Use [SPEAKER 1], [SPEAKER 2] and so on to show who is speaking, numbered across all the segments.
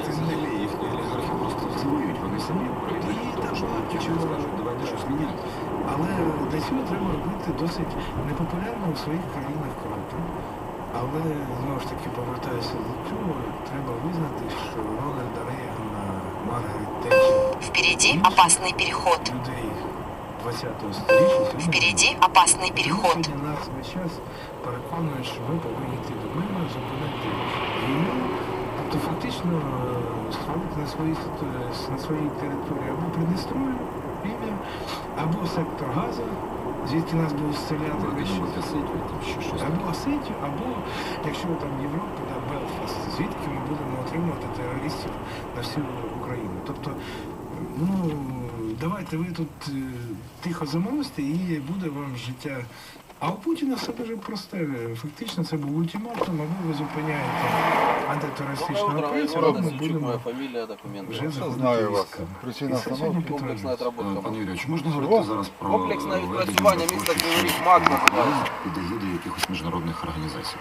[SPEAKER 1] Взагалі
[SPEAKER 2] не
[SPEAKER 1] їхні олігархи просто злують, вони самі прийдуть
[SPEAKER 2] І
[SPEAKER 1] до того,
[SPEAKER 2] там
[SPEAKER 1] що
[SPEAKER 2] чого.
[SPEAKER 1] скажуть, давайте щось міняти.
[SPEAKER 2] Але для цього треба робити досить непопулярно у своїх країнах кроки. Але знову ж таки повертаюся до цього, треба визнати, що Рональда Рейгана, Маргарет Тетчер,
[SPEAKER 3] Впереди опасный переход.
[SPEAKER 2] людей 20-го століття сьогодні
[SPEAKER 3] Впереди переход.
[SPEAKER 2] Сьогодні нас весь час переконують, що ми повинні йти до миру, фактично е, створити на своїй на своїй території або Придністров'я, Лівія, або сектор Газа, звідки нас будуть стріляти. Або Осетію, або якщо там Європа, да, Белфаст, звідки ми будемо отримувати терористів на всю Україну. Тобто, ну давайте ви тут е, тихо замовсте і буде вам життя. А у Путіна все дуже просте. Фактично це був ультиматум, або ви зупиняєте антитерористичну
[SPEAKER 4] Доброе утро,
[SPEAKER 2] операцію,
[SPEAKER 4] город
[SPEAKER 2] або ми
[SPEAKER 4] Сельчук, моя
[SPEAKER 2] будемо
[SPEAKER 4] фамилия, документы.
[SPEAKER 2] вже
[SPEAKER 5] Я
[SPEAKER 2] заходити
[SPEAKER 5] знаю вас.
[SPEAKER 2] військами.
[SPEAKER 5] Причина
[SPEAKER 2] І це сьогодні
[SPEAKER 5] остановки.
[SPEAKER 2] підтверджується.
[SPEAKER 4] Комплексна отработка.
[SPEAKER 1] Е, Пане Юрію, чи можна
[SPEAKER 5] Чого?
[SPEAKER 1] говорити зараз про
[SPEAKER 4] Комплексне
[SPEAKER 1] введення
[SPEAKER 4] відпрацювання міста
[SPEAKER 1] робочих
[SPEAKER 4] Кривий Ріг МАК називається.
[SPEAKER 1] під егідою якихось міжнародних організацій?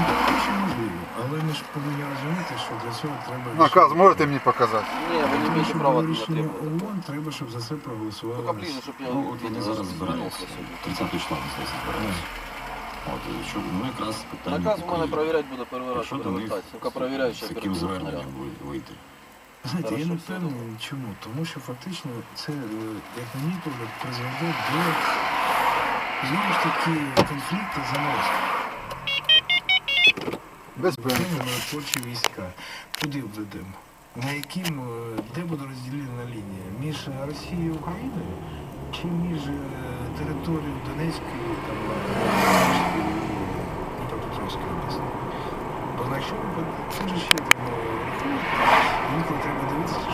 [SPEAKER 2] Ну, так, що можливо, але ми ж повинні розуміти, що для цього треба
[SPEAKER 5] Наказ можете мені показати?
[SPEAKER 4] Не, вы не
[SPEAKER 2] Тому
[SPEAKER 4] имеете
[SPEAKER 2] що
[SPEAKER 4] права
[SPEAKER 2] було
[SPEAKER 4] туда
[SPEAKER 2] рішення
[SPEAKER 4] требовать.
[SPEAKER 2] ООН, треба, щоб за це проголосували.
[SPEAKER 4] Только ближе, чтобы я
[SPEAKER 1] Ну, от вони зараз збираються.
[SPEAKER 4] сьогодні.
[SPEAKER 1] 30 числа, здається, збираються. От, і що, ну якраз питання
[SPEAKER 4] Наказ у мене проверять буду перший раз привертати. Тільки проверяюча
[SPEAKER 1] з яким зверненням вийти?
[SPEAKER 2] Знаєте, я не впевнений, чому. Тому що фактично це, е, як на мій погляд, призведе до знову ж таки конфлікту заморозки.
[SPEAKER 5] Без
[SPEAKER 2] Де ми творчі війська? Куди введемо? На яким, е, де буде розділена лінія? Між Росією і Україною чи між територію Донецької та е, Дніпропетровської області. Бо на що це ж ще одного, е, інколи треба дивитися,